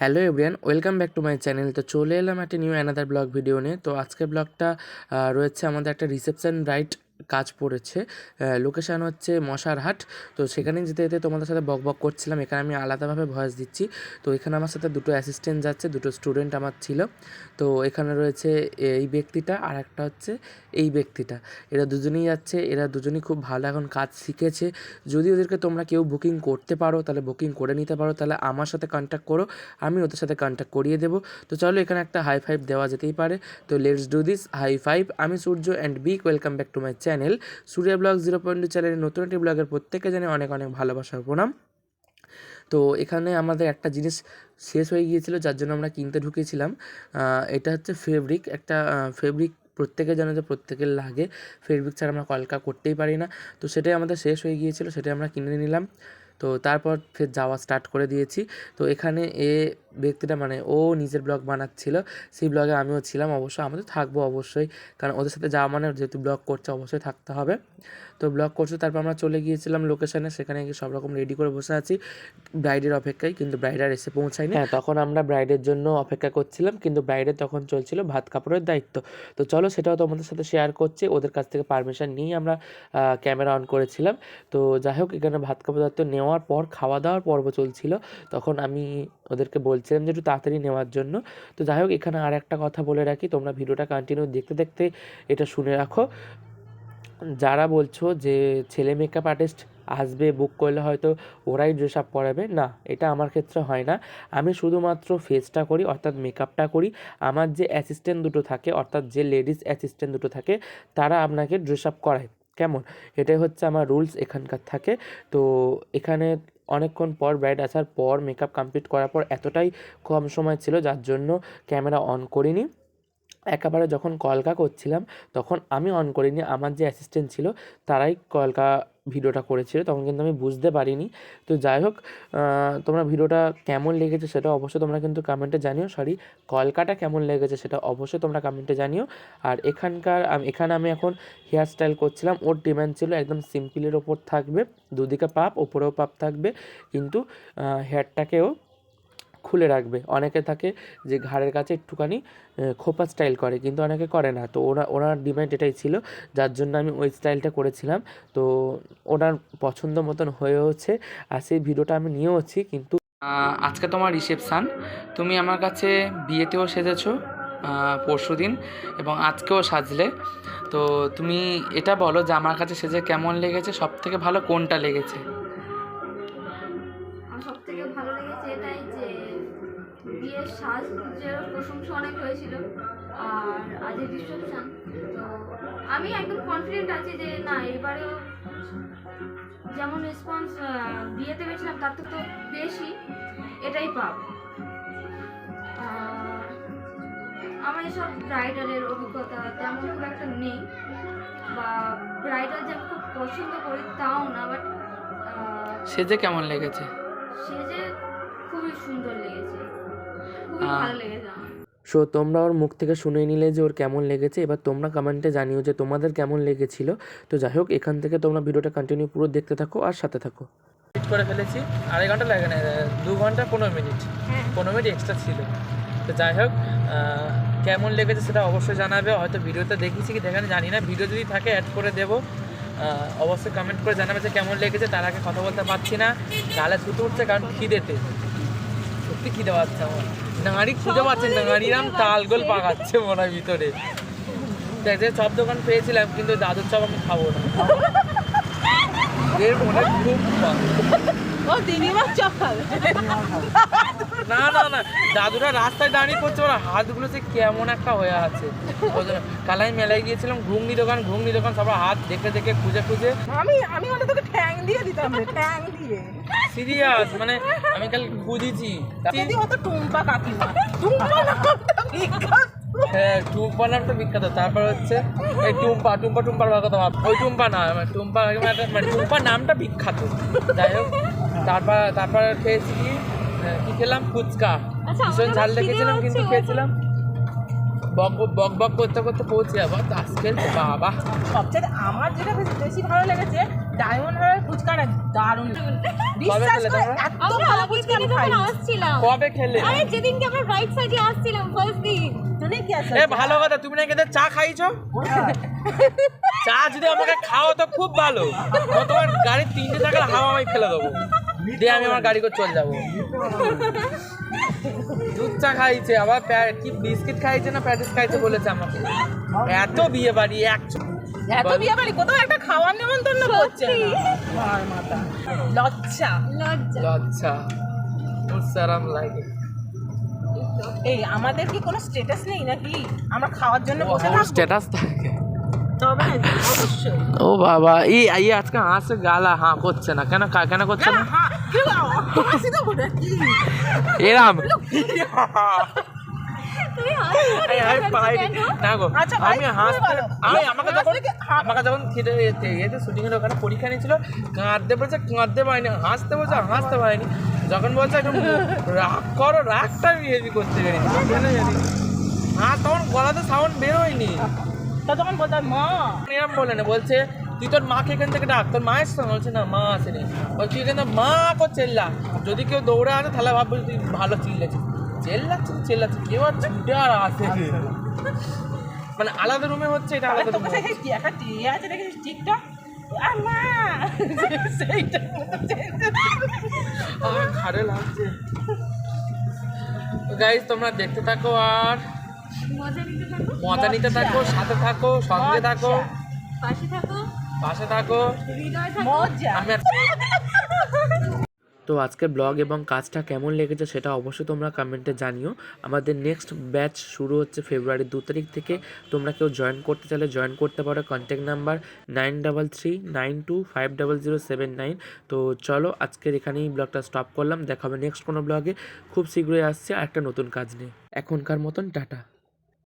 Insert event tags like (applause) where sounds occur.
Hello everyone, welcome back to my channel. তো চলে এলাম একটা নিউ অ্যানাদার ব্লগ ভিডিও নিয়ে। তো আজকের ব্লগটা রয়েছে আমাদের একটা রিসেপশন রাইট কাজ পড়েছে। লোকেশান হচ্ছে মশারহাট। তো সেখানে যেতে যেতে তোমাদের সাথে বক বক করছিলাম। এখানে আমি আলাদাভাবে ভয়েস দিচ্ছি। তো এখানে আমার সাথে দুটো অ্যাসিস্ট্যান্ট যাচ্ছে, দুটো স্টুডেন্ট আমার ছিল। তো এখানে রয়েছে এই ব্যক্তিটা আর একটা হচ্ছে এই ব্যক্তিটা। এরা দুজনেই যাচ্ছে, এরা দুজনেই খুব ভালো এখন কাজ শিখেছে। যদি ওদেরকে তোমরা কেউ বুকিং করতে পারো, তাহলে বুকিং করে নিতে পারো। তাহলে আমার সাথে কন্ট্যাক্ট করো, আমি ওদের সাথে কন্ট্যাক্ট করিয়ে দেবো। তো চলো এখানে একটা হাই ফাইভ দেওয়া যেতেই পারে। তো let's do this high five আমি Surya and big welcome back to my channel Surya vlog zero point two চ্যানেলের নতুন একটি ব্লগের প্রত্যেকে জানে অনেক অনেক ভালোবাসা প্রণাম। তো এখানে আমাদের একটা জিনিস শেষ হয়ে গিয়েছিল, যার জন্য আমরা কিনতে ঢুকেছিলাম। এটা হচ্ছে ফেব্রিক, একটা ফেব্রিক প্রত্যেকে জানে যে প্রত্যেকের লাগে। ফেব্রিক ছাড়া আমরা কলকা করতেই পারি না। তো সেটাই আমাদের শেষ হয়ে গিয়েছিল, সেটাই আমরা কিনে নিলাম। তো তারপর ফের যাওয়া স্টার্ট করে দিয়েছি। তো এখানে এ ব্যক্তিটা মানে ও নিজের ব্লগ বানাচ্ছিল, সেই ব্লগে আমিও ছিলাম অবশ্য আমাদের থাকব অবশ্যই, কারণ ওদের সাথে যাওয়া মানে যেহেতু ব্লগ করছে অবশ্যই থাকতে হবে। তো ব্লগ করছে, তারপর আমরা চলে গিয়েছিলাম লোকেশনে সেখানে গিয়ে সব রকম রেডি করে বসে আছি ব্রাইডের অপেক্ষায়, কিন্তু ব্রাইড আর এসে পৌঁছায়নি। হ্যাঁ তখন আমরা ব্রাইডের জন্য অপেক্ষা করছিলাম, কিন্তু ব্রাইডের তখন চলছিল ভাত কাপড়ের দায়িত্ব। তো চলো সেটাও তোমাদের সাথে শেয়ার করছি, ওদের কাছ থেকে পারমিশন নিয়েই আমরা ক্যামেরা অন করেছিলাম। তো যাই হোক, এখানে ভাত কাপড় দায়িত্ব নেওয়ার পর খাওয়া দাওয়ার পর্ব চলছিল, তখন আমি ওদেরকে বলছিলাম যে একটু তাড়াতাড়ি নেওয়ার জন্য। তো যাই হোক, এখানে আর একটা কথা বলে রাখি, তোমরা ভিডিওটা কন্টিনিউ দেখতে দেখতে এটা শুনে রাখো। যারা বলছো যে ছেলে মেকআপ আর্টিস্ট আসবে বুক করলে হয়তো ওরাই ড্রেস আপ করাবে, না, এটা আমার ক্ষেত্রে হয় না। আমি শুধুমাত্র ফেসটা করি, অর্থাৎ মেকআপটা করি। আমার যে অ্যাসিস্ট্যান্ট দুটো থাকে, অর্থাৎ যে লেডিস অ্যাসিস্ট্যান্ট দুটো থাকে, তারা আপনাকে ড্রেস আপ করায়। কেমন? এটাই হচ্ছে আমার রুলস এখানকার থাকে। তো এখানে অনেকক্ষণ পর ব্রাইড আসার পর মেকআপ কমপ্লিট করার পর এতটাই কম সময় ছিল যার জন্য ক্যামেরা অন করিনি। একেবারে যখন কলকা করছিলাম, তখন আমি অন করিনি, আমার যে অ্যাসিস্ট্যান্ট ছিল, তারাই কলকা ভিডিওটা করেছিল, তখন কিন্তু আমি বুঝতে পারিনি। তো যাই হোক তোমরা ভিডিওটা কেমন লেগেছে সেটা অবশ্যই তোমরা কিন্তু কমেন্টে জানিও। সরি কলকাটা কেমন লেগেছে সেটা অবশ্যই তোমরা কমেন্টে জানিও। আর এখানকার এখানে আমি এখন হেয়ার স্টাইল করছিলাম, ওর ডিমান্ড ছিল একদম সিম্পলের ওপর থাকবে, দুদিকে পাপ, ওপরেও পাপ থাকবে। কিন্তু হেয়ারটাকেও খুলে রাখবে। অনেকে থাকে যে ঘাড়ের কাছে একটুখানি খোপা স্টাইল করে, কিন্তু অনেকে করে না। তো ওরা ওনার ডিমান্ড এটাই ছিল, যার জন্য আমি ওই স্টাইলটা করেছিলাম। তো ওনার পছন্দ মতন হয়েওছে, আর সেই ভিডিওটা আমি নিয়েওছি, কিন্তু আজকে তোমার রিসেপশান। তুমি আমার কাছে বিয়েতেও সেজেছো পরশু দিন এবং আজকেও সাজলে। তো তুমি এটা বলো যে আমার কাছে সেজে কেমন লেগেছে? সব থেকে ভালো কোনটা লেগেছে? সাজের প্রশংসা অনেক হয়েছিল। আর আজের রিসেপশন তো আমি একদম কনফিডেন্ট আছি যে না এবারেও যেমন রেসপন্স বিয়েতে পেয়েছিলাম তার থেকে তো বেশি এটাই পাব। আমার এসব ব্রাইডালের অভিজ্ঞতা তেমন খুব একটা নেই বা ব্রাইডাল যে আমি খুব পছন্দ করি তাও না বাট সেজে কেমন লেগেছে? সেজে খুবই সুন্দর লেগেছে। সো তোমরা ওর মুখ থেকে শুনে নিলে যে ওর কেমন লেগেছে। এবার তোমরা কমেন্টে জানিও যে তোমাদের কেমন লেগেছিল। তো যাই হোক এখান থেকে তোমরা ভিডিওটা কন্টিনিউ পুরো দেখতে থাকো আর সাথে থাকো। করে ফেলেছি। আড়াই ঘণ্টা লাগে না দু ঘণ্টা পনেরো মিনিট হ্যাঁ। পনেরো মিনিট এক্সট্রা ছিল। তো যাই হোক কেমন লেগেছে সেটা অবশ্যই জানাবে। হয়তো ভিডিওতে দেখেছি কি দেখানি জানি না। ভিডিও যদি থাকে অ্যাড করে দেবো। অবশ্যই কমেন্ট করে জানাবে যে কেমন লেগেছে। তার আগে কথা বলতে পারছি না। গালে ছুটে উঠছে কারণ খিদেতে। সত্যি খিদে পাচ্ছে আমার। নাড়ি খুঁজে পাচ্ছে না নাড়িরাম তালগোল পাকাচ্ছে মনে হয় ভিতরে। দেখ সব দোকান পেয়েছিলাম কিন্তু দাদুর চপ আমি খাব না। এর মনে খুব ও দিদিমার চপ খাবে না না না দাদুরা রাস্তায় দাঁড়িয়ে করছে ওরা হাতগুলো সে কেমন একটা হয়ে আছে। কাল আমি মেলায় গিয়েছিলাম ঘুগনি দোকান ঘুগনি দোকান সবার হাত দেখে দেখে খুঁজে খুঁজে। আমি আমি মানে তোকে ঠ্যাং দিয়ে দিতাম ঠ্যাং দিয়ে। সিরিয়াস মানে আমি কাল খুঁজেছি। যদি হতো টুম্পা কাকিমা। টুম্পা নামটা বিখ্যাত। হ্যাঁ টুম্পা নামটা বিখ্যাত। তারপর হচ্ছে এই টুম্পা টুম্পা টুম্পার কথা ভাব। ওই টুম্পা না মানে টুম্পা মানে- টুম্পা নামটা বিখ্যাত। যাই হোক তারপর তারপর খেয়েছি কি? কি খেলাম? ফুচকা। আচ্ছা, ভীষণ ঝাল রেখেছিলাম কিন্তু খেয়েছিলাম। বক বক- বক বক করতে করতে পৌঁছে যাব। তাস খেলছে বাবা। সবচেয়ে আমার যেটা বেশি বেশি ভালো লেগেছে ডায়মন্ড হারবার ফুচকা না দারুণ বিশ্বাস করে এত ভালো ফুচকা আমি খাই আসছিলাম। কবে খেলে? আরে যেদিনকে আমরা রাইট সাইডে আসছিলাম ফার্স্ট দিন। তুমি কি আছে? এ ভালো কথা তুমি নাকি চা খাইছো? চা যদি আমাকে খাও তো খুব ভালো। তোমার গাড়ির তিনটে টাকার হাওয়া আমি ফেলে দেবো। দিয়ে আমি আমার গাড়ি করে চলে যাব। দুধ চা খাইছে আবার কি বিস্কিট খাইছে না প্যাটিস খাইছে বলেছে আমাকে। এত বিয়ে বাড়ি এক এত বিয়ে বাড়ি কোথাও একটা খাওয়ার নিমন্ত্রণ করছে মার মাথা। লজ্জা। লজ্জা। তোর সারাম লাগে। এই আমাদের কি কোনো স্ট্যাটাস নেই নাকি? আমরা খাওয়ার জন্য বসে থাকব? স্ট্যাটাস থাকে। ও বাবা এই এই আজকে হাসে গালা হাঁ করছে না। কেন কেন করছে না এরাম। আমি গো আচ্ছা, আমি হাসতে আমি আমাকে যখন আমাকে যখন এতে শুটিং এর ওখানে পরীক্ষা নিয়েছিল কাঁদতে বলছে কাঁদতে পারিনি হাসতে বলছে হাসতে পারিনি। যখন বলছে একটু রাগ করো রাগটা আমি করতে পেরেছি। কেন হ্যাঁ তখন গলাতে সাউন্ড বেরোয়নি। তা তখন বলতাম মা। এরম বলে না বলছে তুই তোর মাকে এখান থেকে ডাক তোর মায়ের সঙ্গে বলছে না মা আসেনি। বলছি এখানে মা কো চেল্লা। যদি কেউ দৌড়ে আসে তাহলে ভাববো তুই ভালো চিল্লাচ্ছিস চেল্লাচ্ছিস চেল্লাচ্ছিস কেউ আর ছুটে আর আসে মানে আলাদা রুমে হচ্ছে এটা আলাদা রুমে একটা টিয়ে আছে দেখেছিস? টিকটক? (laughs) সেইটা আমার ঘাড়ে লাগছে। গাইজ তোমরা দেখতে থাকো আর মজা নিতে থাকো? মজা নিতে থাকো সাথে থাকো সঙ্গে থাকো। পাশে থাকো। পাশে থাকো। হৃদয় মজা। তো আজকের ব্লগ এবং কাজটা কেমন লেগেছে সেটা অবশ্যই তোমরা কমেন্টে জানিও। আমাদের নেক্সট ব্যাচ শুরু হচ্ছে ফেব্রুয়ারির দু তারিখ থেকে। তোমরা কেউ জয়েন করতে চাইলে জয়েন করতে পারো। Contact number nine double three nine two five double zero seven nine তো চলো আজকের এখানেই ব্লগটা স্টপ করলাম। দেখা হবে নেক্সট কোনো ব্লগে। খুব শীঘ্রই আসছে। আর একটা নতুন কাজ নিয়ে। এখনকার মতন টাটা।